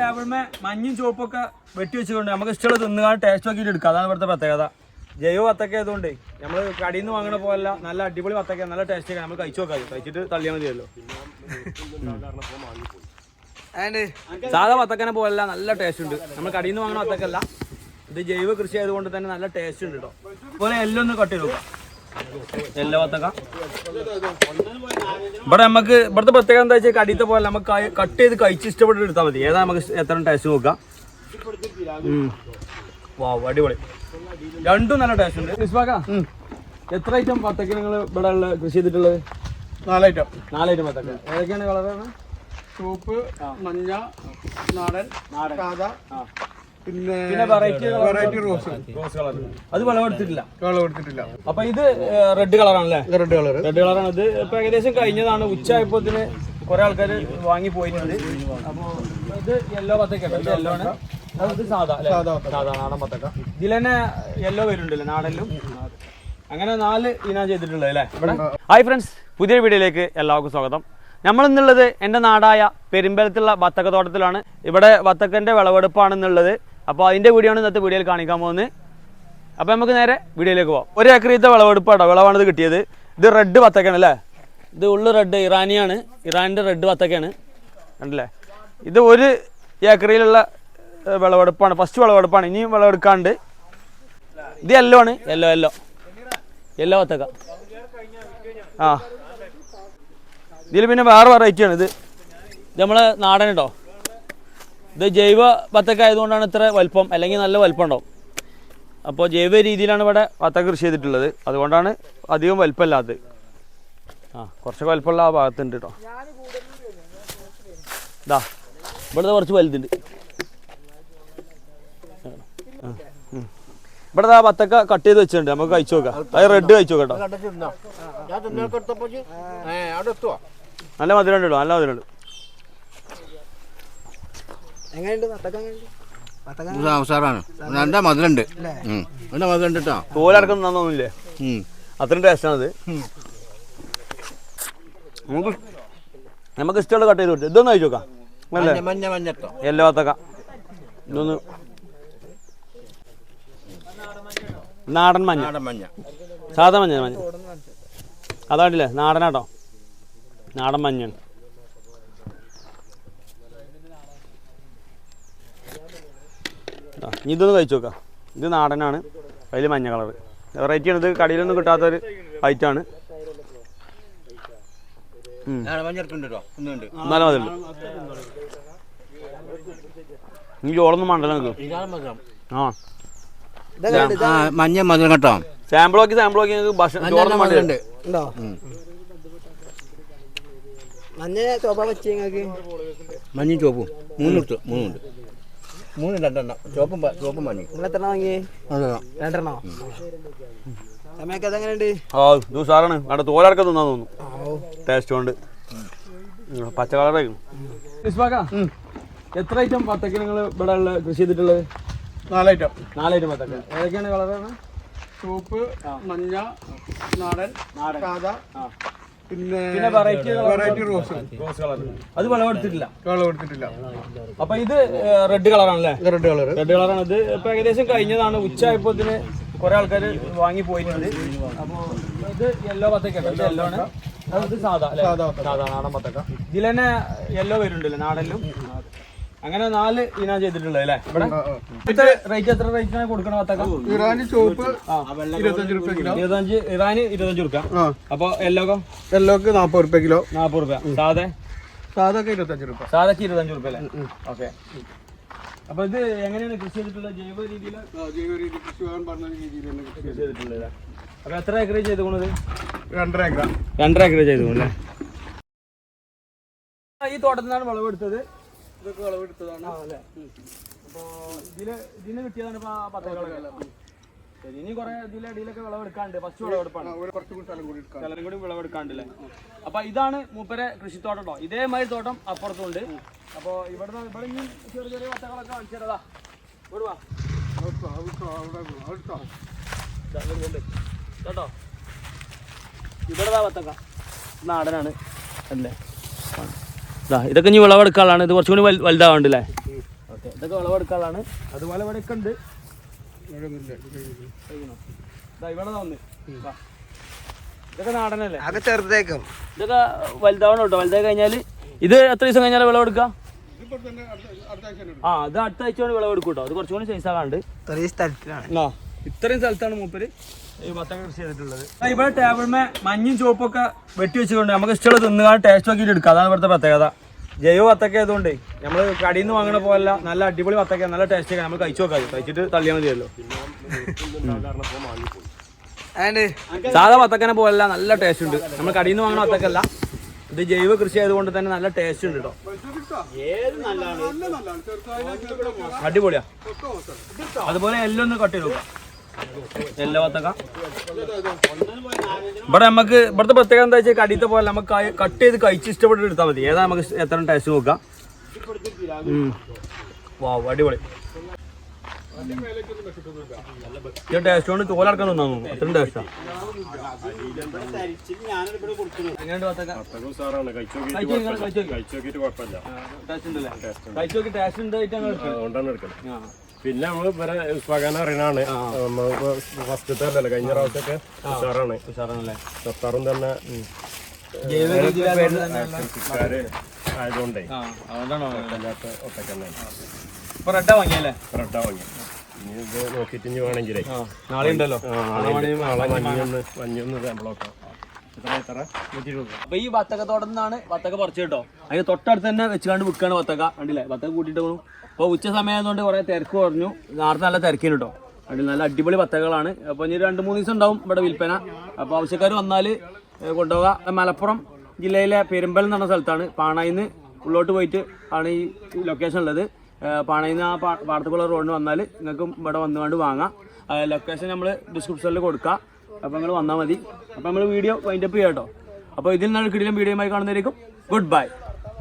ടേബിൾമേ മഞ്ഞും ചുവപ്പൊക്കെ വെട്ടി വെച്ചുകൊണ്ട് നമുക്ക് ഇഷ്ടമുള്ള തിന്നുകാൻ ടേസ്റ്റ് നോക്കിയിട്ട് എടുക്കാം. അതാണ് ഇവിടുത്തെ പ്രത്യേകത. ജൈവ വത്തക്ക ആയതുകൊണ്ട് നമ്മൾ കടയിൽ നിന്ന് വാങ്ങണ പോലല്ല നല്ല അടിപൊളി വത്തക്ക നല്ല ടേസ്റ്റ് ഒക്കെ. നമ്മൾ കഴിച്ചു നോക്കാം കഴിച്ചിട്ട് തള്ളിയാൽ മതിയല്ലോ. സാധാ വത്തക്കനെ പോലല്ല നല്ല ടേസ്റ്റ് ഉണ്ട്. നമ്മൾ കടയിൽ നിന്ന് വാങ്ങണ വത്തക്കല്ല ഇത് ജൈവ കൃഷി ആയതുകൊണ്ട് തന്നെ നല്ല ടേസ്റ്റ് ഉണ്ട് കേട്ടോ അതുപോലെ എല്ലാം ഒന്ന് കട്ട് ചെയ്ത് നോക്കാം. എല്ലാ വത്തക്ക. ഇവിടെ നമുക്ക് ഇവിടുത്തെ പ്രത്യേകത എന്താ വെച്ചാൽ കടിയത്തെ പോലെ നമുക്ക് കട്ട് ചെയ്ത് കഴിച്ച് ഇഷ്ടപ്പെട്ട് എടുത്താൽ മതി. ഏതാ നമുക്ക് എത്ര ടേസ്റ്റ് നോക്കാം. വാ അടിപൊളി. രണ്ടും നല്ല ടേസ്റ്റ് ഉണ്ട്. എത്ര ഐറ്റം വത്തക്ക നിങ്ങൾ ഇവിടെ ഉള്ള കൃഷി ചെയ്തിട്ടുള്ളത്? നാലൈറ്റം നാലൈറ്റം പത്തക്ക. വത്തക്ക ഏതൊക്കെയാണ് കളറാണ് ചുവപ്പ് മഞ്ഞ നാടൻ നാടൻ. പിന്നെ പിന്നെ വെറൈറ്റി വെറൈറ്റി റോസ് അത് വിളവെടുത്തിട്ടില്ല കളർ കൊടുത്തിട്ടില്ല അപ്പൊ ഇത് റെഡ് കളറാണല്ലേ? റെഡ് കളർ റെഡ് കളറാണ്. ഇത് ഇപ്പൊ ഏകദേശം കഴിഞ്ഞതാണ്. ഉച്ച ആയപ്പോത്തിന് കുറെ ആൾക്കാർ വാങ്ങി പോയിട്ടുണ്ട്. അപ്പൊ ഇത് യെല്ലോ പത്തക്ക യെല്ലോ ആണ്. അത് സാധാ? സാധാ നാടൻ പത്തക്ക. ഇതിൽ തന്നെ യെല്ലോ വരുന്നുണ്ടല്ലോ നാടനിലും. അങ്ങനെ നാല് ഇനാ ചെയ്തിട്ടുള്ളത് അല്ലേ? Hi friends. പുതിയ വീഡിയോയിലേക്ക് എല്ലാവർക്കും സ്വാഗതം. നമ്മൾ ഇന്നുള്ളത് എന്റെ നാടായ പെരുമ്പലത്തുള്ള വത്തക്ക തോട്ടത്തിലാണ് ഇവിടെ വത്തക്കന്റെ വിളവെടുപ്പാണെന്നുള്ളത് അപ്പോൾ അതിന്റെ കൂടിയാണ് ഇന്നത്തെ വീഡിയോയിൽ കാണിക്കാൻ പോകുന്നത്. അപ്പോൾ നമുക്ക് നേരെ വീഡിയോയിലേക്ക് പോകാം ഒരു ഏക്കറിയത്തെ വിളവെടുപ്പാട്ടോ വിളവാണിത് കിട്ടിയത്. ഇത് റെഡ് വത്തക്കയാണ് അല്ലേ? ഇത് ഉള്ളു റെഡ് ഇറാനിയാണ്. ഇറാനിന്റെ റെഡ് വത്തക്കയാണ്. ഉണ്ടല്ലേ ഇത് ഒരു ഏക്കറിയിലുള്ള വിളവെടുപ്പാണ്. ഫസ്റ്റ് വിളവെടുപ്പാണ്. ഇനിയും വിളവെടുക്കാണ്ട് ഇത് യെല്ലോ ആണ്. യെല്ലോ യെല്ലോ യെല്ലോ വത്തക്ക. ആ. ഇതിൽ പിന്നെ വേറെ വെറൈറ്റി ആണ് ഇത്. ഇത് നമ്മളെ നാടൻ കേട്ടോ ഇത് ജൈവ വത്തക്ക ആയതുകൊണ്ടാണ് ഇത്ര വലുപ്പം അല്ലെങ്കിൽ നല്ല വലുപ്പം ഉണ്ടാവും അപ്പോൾ ജൈവ രീതിയിലാണ് ഇവിടെ വത്തക്ക കൃഷി ചെയ്തിട്ടുള്ളത്. അതുകൊണ്ടാണ് അധികം വലുപ്പമില്ലാത്തത്. ആ കുറച്ചൊക്കെ വലുപ്പമുള്ള ആ ഭാഗത്തുണ്ട് കേട്ടോ ഇതാ ഇവിടുത്തെ കുറച്ച് വലുതുണ്ട്. ഇവിടെ ആ വത്തക്ക കട്ട് ചെയ്ത് വെച്ചിട്ടുണ്ട്. നമുക്ക് കഴിച്ചു നോക്കാം. അത് റെഡ് കഴിച്ചു നോക്കാം കേട്ടോ നല്ല മധുരം ഉണ്ടോ നല്ല മധുരം ഉണ്ട് എങ്ങനെയുണ്ട്? വത്തക്ക എങ്ങനെയുണ്ട് അവസാറാണ് നല്ല മധുരണ്ട്. നല്ല മധുരണ്ട് കേട്ടോ തോലടക്കം തന്നൊന്നുമില്ലേ അത്രയും ടേസ്റ്റാണത്. നമുക്ക് നമുക്ക് ഇഷ്ടമുള്ള കട്ട് ചെയ്ത് കൊടുത്തു. ഇതൊന്ന് കഴിച്ചു നോക്കാം മഞ്ഞ മഞ്ഞട്ടോ എല്ലാ വത്തക്ക. ഇതൊന്ന് നാടൻ മഞ്ഞ. നാടൻ മഞ്ഞ. സാധാ മഞ്ഞ മഞ്ഞ. അതാണ്ടില്ലേ? നാടനാട്ടോ. നാടൻ മഞ്ഞാണ് ഇനി ഇതൊന്ന് കഴിച്ചു നോക്കാം. ഇത് നാടനാണ്. അതിൽ മഞ്ഞ കളർ വെറൈറ്റി ആണ്. ഇത് കടയിലൊന്നും കിട്ടാത്തൊരു ഐറ്റാണ് മഞ്ഞ നല്ല മതിലുണ്ട് ഈ ചോളൊന്നും മണ്ടല ആ. ആ മഞ്ഞ മധുരം കേട്ടോ. സാമ്പിൾ നോക്കി സാമ്പിൾ നോക്കി നിങ്ങൾക്ക് ഭക്ഷണം ചോളൊന്നും ഉണ്ടോ. മഞ്ഞ ചോപ്പ വെച്ച് നിങ്ങൾക്ക്? മഞ്ഞയും ചോപ്പും. മൂന്നിട്ട് മൂന്നുണ്ട് മൂന്ന് രണ്ടെണ്ണം. ചോപ്പും പ- മണി നിങ്ങൾ എത്ര വാങ്ങി രണ്ടെണ്ണോ. സമയൊക്കെ അതെങ്ങനെയുണ്ട്? ആ ഇത് സാറാണ്. അവിടെ തോലാർക്ക് തിന്നാൻ തോന്നുന്നു. ടേസ്റ്റ് കൊണ്ട്. പച്ച കളറായിരുന്നു എത്ര ഐറ്റം പത്തക്ക നിങ്ങൾ ഇവിടെ ഉള്ള കൃഷി ചെയ്തിട്ടുള്ളത്? നാലൈറ്റം നാല് ഐറ്റം പത്തക്ക. ഏതൊക്കെയാണ് കളറാണ് ചുവപ്പ് മഞ്ഞ നാടൻ സാദാ പിന്നെ variety variety rose rose colour അത് വിളവെടുത്തിട്ടില്ല. കളർ കൊടുത്തിട്ടില്ല അപ്പൊ ഇത് റെഡ് കളറാണല്ലേ? റെഡ് കളർ റെഡ് കളറാണ്. ഇത് ഇപ്പൊ ഏകദേശം കഴിഞ്ഞതാണ്. ഉച്ച ആയപ്പോത്തിന് കുറെ ആൾക്കാര് വാങ്ങി പോയിട്ടുണ്ട്. അപ്പൊ ഇത് യെല്ലോ പത്തക്ക ഇത് യെല്ലോ ആണ്. അത് സാധാ? സാധാ നാടൻ പത്തക്ക. ഇതിൽ തന്നെ യെല്ലോ വരുന്നുണ്ടല്ലോ നാടനിലും. അങ്ങനെ നാല് ഇനാ ചെയ്തിട്ടുള്ളത് അല്ലേ? ഇവിടെ? റേറ്റ് എത്ര റേറ്റിനാണ് കൊടുക്കണ ഇറാനി ചുവപ്പ് ഇരുപത്തഞ്ച് റുപ്യ കിലോ. ഇരുപത്തഞ്ച് ഇറാനി ഇരുപത്തഞ്ച് കൊടുക്കാം. ആ. അപ്പൊ യെല്ലോക്കോ എല്ലോക്ക് നാപ്പത് റുപ്യ കിലോ. നാപ്പത് റുപ്യ. സാധേ സാധാക്ക് ഇരുപത്തഞ്ച് റുപ്യ. സാധക്ക് ഇരുപത്തഞ്ച് റുപ്യ അല്ലേ? ഓക്കെ. അപ്പൊ ഇത് എങ്ങനെയാണ് കൃഷി ചെയ്തിട്ടുള്ളത്? ജൈവ രീതിയിൽ ജൈവ രീതി കൃഷി പറഞ്ഞ കൃഷി ചെയ്തിട്ടുള്ളത്. അപ്പൊ എത്ര ഏക്കർ ചെയ്ത് പോണത് രണ്ടര ഏക്കറ. രണ്ടര ഏക്കർ ചെയ്തു അല്ലേ ഈ തോട്ടത്തിൽ നിന്നാണ് വിളവെടുത്തത് ഇതൊക്കെ വിളവെടുത്തതാണ്. അപ്പോൾ ഇതിന് കിട്ടിയതാണ് പത്തക്കളൊക്കെ ഇനി കുറെ വിളവെടുക്കാണ്ട് ഫസ്റ്റ് വിളവെടുപ്പാണ്. കൂടി സ്ഥലം വിളവെടുക്കാണ്ടല്ലേ അപ്പൊ ഇതാണ് മൂപ്പരെ കൃഷിത്തോട്ടം കേട്ടോ ഇതേമാതിരി തോട്ടം അപ്പുറത്തുണ്ട്. അപ്പൊ ഇവിടെ ഇവിടെ ഇനി ചെറിയ ചെറിയ വത്തകളൊക്കെ കാണിച്ചതാ. കേട്ടോ ഇവിടെ വത്തക്ക നാടനാണ്. അല്ലേ? ഇതൊക്കെ ഇനി വിളവെടുക്കാനുള്ളതാണ്. ഇത് കുറച്ചും കൂടി വൽ- വലുതാവുന്നുണ്ട് അല്ലേ ഓക്കെ ഇതൊക്കെ വിളവെടുക്കാനുള്ളതാണ്. അത് ഇവിടെ ഒക്കെ ഉണ്ട് ഇതൊക്കെ നാടനല്ലേ? ചെറുതേക്കും. ഇതൊക്കെ വലുതാവണം കേട്ടോ. വലുതായി കഴിഞ്ഞാൽ ഇത് എത്ര ദിവസം കഴിഞ്ഞാൽ വിളവെടുക്കാം? ആ ഇത് അടുത്ത ആഴ്ച വിളവെടുക്കൂട്ടോ വിളവെടുക്കും കേട്ടോ. അത് കുറച്ചും കൂടി സൈസ് ആകാണ്ട്. ചെറിയ സ്ഥലത്തിലാണ്. ആ. ഇത്രയും സ്ഥലത്താണ് മൂപ്പര്. ഈ വത്തക്ക കൃഷി ചെയ്തിട്ടുള്ളത്. ആ, ഇവിടെ ടേബിളിമേ മഞ്ഞും ചുവപ്പൊക്കെ വെട്ടി വെച്ചുകൊണ്ട് നമുക്ക് ഇഷ്ടമുള്ള തിന്നുകാൻ ടേസ്റ്റ് നോക്കിയിട്ട് എടുക്കുക അതാണ് ഇവിടുത്തെ പ്രത്യേകത. ജൈവ വത്തക്ക ആയതുകൊണ്ട് നമ്മൾ കടയിൽ നിന്ന് വാങ്ങണ പോലല്ല നല്ല അടിപൊളി വത്തക്ക നല്ല ടേസ്റ്റ് ഒക്കെ നമ്മൾ കഴിച്ചു നോക്കാം. കഴിച്ചിട്ട് തള്ളിയാൽ മതിയല്ലോ. സാധാ വത്തക്കനെ പോലല്ല നല്ല ടേസ്റ്റ് ഉണ്ട്. നമ്മൾ കടയിൽ നിന്ന് വാങ്ങണ വത്തക്കല്ല. ഇത് ജൈവ കൃഷി ആയതുകൊണ്ട് തന്നെ നല്ല ടേസ്റ്റ് ഉണ്ട് കേട്ടോ അടിപൊളിയാ. അതുപോലെ എല്ലാം ഒന്ന് കട്ട് ചെയ്ത് നോക്കാം. എല്ലാ ഇവിടെ നമുക്ക് ഇവിടുത്തെ പ്രത്യേകത എന്താ വെച്ചാൽ കടിയത്തെ പോലെ നമുക്ക് കട്ട് ചെയ്ത് കഴിച്ച് ഇഷ്ടപ്പെട്ട് എടുത്താൽ മതി. ഏതാ നമുക്ക് എത്ര ടേസ്റ്റ് നോക്കാം. വാ അടിപൊളി. ഇത് ടേസ്റ്റ് കൊണ്ട് തോലടക്കാൻ തന്നാ തോന്നുന്നു. അത്രയും ടേസ്റ്റാ കഴിച്ചു നോക്കി, ടേസ്റ്റ് ഉണ്ടല്ലേ? പിന്നെ നമ്മൾ ഇവരെ സ്വകാന അറിയണാണ് നമ്മളിപ്പോ ഫസ്റ്റത്തെ അല്ലല്ലോ കഴിഞ്ഞ പ്രാവശ്യമൊക്കെ ഉഷാറാണ്. ഉഷാറാണല്ലേ? സത്താറും തന്നെ ആയതുകൊണ്ടേ ഇപ്പൊ റെഡാ വാങ്ങിയല്ലേ? റെഡ വാങ്ങി. നോക്കിയിട്ട് വേണമെങ്കിലേ. നാളെ ഉണ്ടല്ലോ. നാളെ നാളെ മഞ്ഞൊന്ന് മഞ്ഞൊന്ന് സാമ്പിളൊക്കെ അപ്പൊ ഈ വത്തക്ക വത്തക വത്തക്ക പറിച്ചു കേട്ടോ. അതിന് തൊട്ടടുത്ത് തന്നെ വെച്ചുകൊണ്ട് വിൽക്കാണ് വത്തക്ക. കണ്ടില്ലേ? വത്തക്ക കൂട്ടിയിട്ട് പോകും അപ്പോൾ ഉച്ച സമയമായതുകൊണ്ട് കുറേ തിരക്ക് കുറഞ്ഞു. നേരത്തെ നല്ല തിരക്കിന് കേട്ടോ. നല്ല അടിപൊളി വത്തകളാണ് അപ്പോൾ ഇനി രണ്ട് മൂന്ന് ദിവസം ഉണ്ടാവും ഇവിടെ വിൽപ്പന. അപ്പോൾ ആവശ്യക്കാർ വന്നാൽ കൊണ്ടുപോകുക മലപ്പുറം ജില്ലയിലെ പെരുമ്പൽ എന്ന് പറഞ്ഞ സ്ഥലത്താണ്. പാണയിന്ന് ഉള്ളോട്ട് പോയിട്ട് ആണ് ഈ ലൊക്കേഷൻ ഉള്ളത്. പാണയിൽ നിന്ന് ആ പാ- പാടത്തുകുള്ള റോഡിന് വന്നാൽ നിങ്ങൾക്ക് ഇവിടെ വന്നുകൊണ്ട് വാങ്ങാം. ലൊക്കേഷൻ നമ്മൾ ഡിസ്ക്രിപ്ഷനിൽ കൊടുക്കാം. അപ്പോൾ നിങ്ങൾ വന്നാൽ മതി. അപ്പോൾ നമ്മൾ വീഡിയോ വൈൻഡപ്പ് ചെയ്യാം കേട്ടോ അപ്പോൾ ഇതിൽ നിന്നാണ് കിടിലം വീഡിയോയുമായി കാണുന്നതായിരിക്കും ഗുഡ് ബൈ